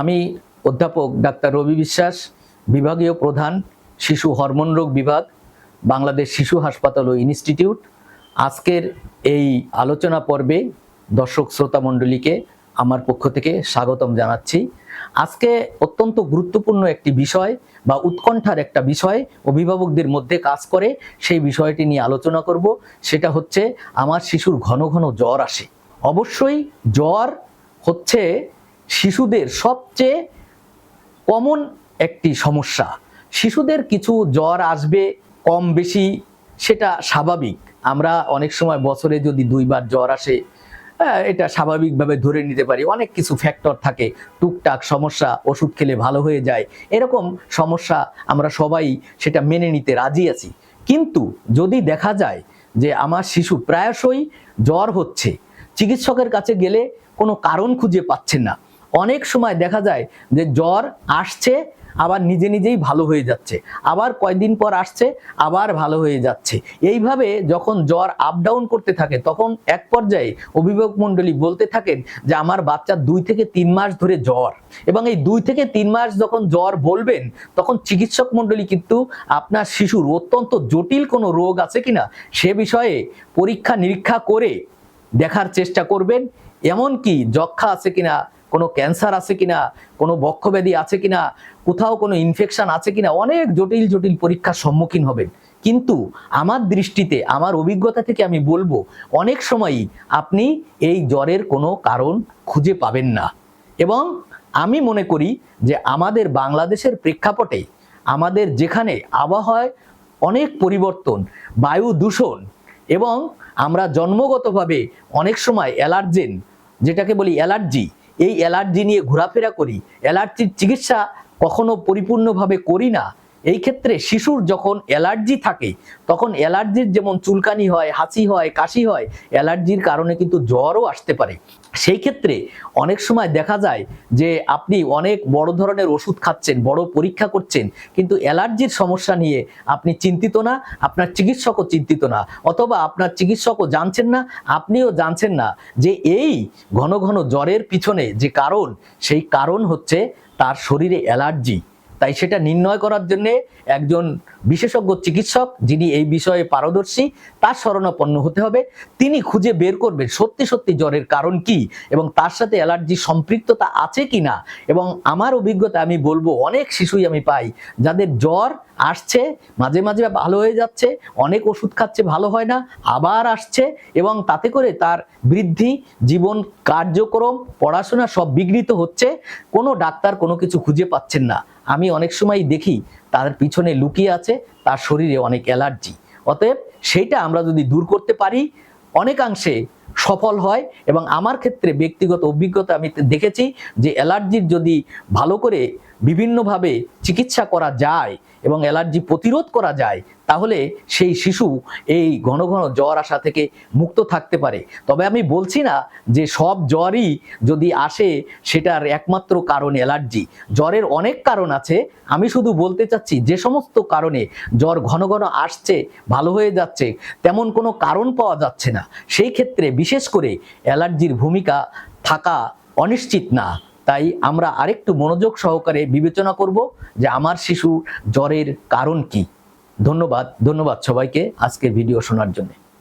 আমি অধ্যাপক ডাক্তার রবি বিশ্বাস, বিভাগীয় প্রধান শিশু হরমোন রোগ বিভাগ, বাংলাদেশ শিশু হাসপাতাল ও ইনস্টিটিউট। আজকের এই আলোচনা পর্বে দর্শক শ্রোতা মণ্ডলীকে আমার পক্ষ থেকে স্বাগতম জানাচ্ছি। আজকে অত্যন্ত গুরুত্বপূর্ণ একটি বিষয় বা উৎকণ্ঠার একটা বিষয় অভিভাবকদের মধ্যে কাজ করে, সেই বিষয়টি নিয়ে আলোচনা করব। সেটা হচ্ছে, আমার শিশুর ঘন ঘন জ্বর আসে। অবশ্যই জ্বর হচ্ছে শিশুদের সবচেয়ে কমন একটি সমস্যা। শিশুদের কিছু জ্বর আসবে কম বেশি সেটা স্বাভাবিক। আমরা অনেক সময় বছরে যদি দুইবার জ্বর আসে হ্যাঁ, এটা স্বাভাবিকভাবে ধরে নিতে পারি। অনেক কিছু ফ্যাক্টর থাকে। টুকটাক সমস্যা ওষুধ খেলে ভালো হয়ে যায়। এরকম সমস্যা আমরা সবাই সেটা মেনে নিতে রাজি আছি। কিন্তু যদি দেখা যায় যে আমার শিশু প্রায়শই জ্বর হচ্ছে চিকিৎসকের কাছে গেলে কোনো কারণ খুঁজে পাচ্ছেন না অনেক সময় দেখা যায় যে জ্বর আসছে, আবার নিজে নিজেই ভালো হয়ে যাচ্ছে। আবার কয়দিন পর আসছে, আবার ভালো হয়ে যাচ্ছে। এইভাবে যখন জ্বর আপ ডাউন করতে থাকে, তখন এক পর্যায়ে অভিভাবক মণ্ডলী বলতে থাকেন যে, আমার বাচ্চার দুই থেকে তিন মাস ধরে জ্বর। এবং এই দুই থেকে তিন মাস যখন জ্বর বলবেন, তখন চিকিৎসক মণ্ডলী কিন্তু আপনার শিশুর অত্যন্ত জটিল কোনো রোগ আছে কিনা, সে বিষয়ে পরীক্ষা নিরীক্ষা করে দেখার চেষ্টা করবেন। এমনকি যক্ষা আছে কিনা কোনো ক্যান্সার আছে কিনা, কোনো বক্ষব্যাধি আছে কিনা, কোথাও কোনো ইনফেকশন আছে কিনা, অনেক জটিল জটিল পরীক্ষার সম্মুখীন হবেন। কিন্তু আমার দৃষ্টিতে, আমার অভিজ্ঞতা থেকে আমি বলব, অনেক সময়ই আপনি এই জ্বরের কোনো কারণ খুঁজে পাবেন না। এবং আমি মনে করি যে আমাদের বাংলাদেশের প্রেক্ষাপটে আমাদের যেখানে আবহাওয়ায় অনেক পরিবর্তন, বায়ু দূষণ এবং আমরা জন্মগতভাবে অনেক সময় অ্যালার্জেন, যেটাকে বলি অ্যালার্জি এই অ্যালার্জি নিয়ে ঘোরাফেরা করি অ্যালার্জির চিকিৎসা কখনো পরিপূর্ণভাবে করি না। এই ক্ষেত্রে শিশুর যখন অ্যালার্জি থাকে, তখন অ্যালার্জির যেমন চুলকানি হয় হাঁচি হয়, কাশি হয়, অ্যালার্জির কারণে কিন্তু জ্বরও আসতে পারে। সেই ক্ষেত্রে অনেক সময় দেখা যায় যে আপনি অনেক বড় ধরনের ওষুধ খাচ্ছেন, বড় পরীক্ষা করছেন, কিন্তু অ্যালার্জির সমস্যা নিয়ে আপনি চিন্তিত না, আপনার চিকিৎসকও চিন্তিত না, অথবা আপনার চিকিৎসকও জানছেন না, আপনিও জানছেন না যে এই ঘন ঘন জ্বরের পিছনে যে কারণ, সেই কারণ হচ্ছে তার শরীরে অ্যালার্জি। তাই সেটা নির্ণয় করার জন্য একজন বিশেষজ্ঞ চিকিৎসক, যিনি এই বিষয়ে পারদর্শী, তার শরণাপন্ন হতে হবে। তিনি খুঁজে বের করবেন সত্যি সত্যি জ্বরের কারণ কি এবং তার সাথে অ্যালার্জি সম্পৃক্ততা আছে কি না এবং আমার অভিজ্ঞতা আমি বলব, অনেক শিশুই আমি পাই যাদের জ্বর আসছে, মাঝে মাঝে ভালো হয়ে যাচ্ছে, অনেক ওষুধ খাচ্ছে, ভালো হয় না, আবার আসছে এবং তাতে করে তার বৃদ্ধি, জীবন কার্যক্রম, পড়াশোনা সব বিঘ্নিত হচ্ছে। কোনো ডাক্তার কোনো কিছু খুঁজে পাচ্ছেন না। আমি অনেক সময় দেখি তার পিছনে লুকিয়ে আছে, তার শরীরে অনেক অ্যালার্জি। অতএব সেইটা আমরা যদি দূর করতে পারি, অনেকাংশে সফল হয় এবং আমার ক্ষেত্রে ব্যক্তিগত অভিজ্ঞতা আমি দেখেছি যে অ্যালার্জির যদি ভালো করে বিভিন্নভাবে চিকিৎসা করা যায় এবং অ্যালার্জি প্রতিরোধ করা যায়, তাহলে সেই শিশু এই ঘন ঘন জ্বর আসা থেকে মুক্ত থাকতে পারে। তবে আমি বলছি না যে সব জ্বরই যদি আসে, সেটার একমাত্র কারণ অ্যালার্জি। জ্বরের অনেক কারণ আছে। আমি শুধু বলতে চাচ্ছি, যে সমস্ত কারণে জ্বর ঘন ঘন আসছে, ভালো হয়ে যাচ্ছে, তেমন কোনো কারণ পাওয়া যাচ্ছে না। সেই ক্ষেত্রে বিশেষ করে অ্যালার্জির ভূমিকা থাকা অনিশ্চিত না। তাই আমরা আরেকটু মনোযোগ সহকারে বিবেচনা করব যে আমার শিশু জ্বরের কারণ কি। ধন্যবাদ ধন্যবাদ সবাইকে আজকের ভিডিও শোনার জন্য।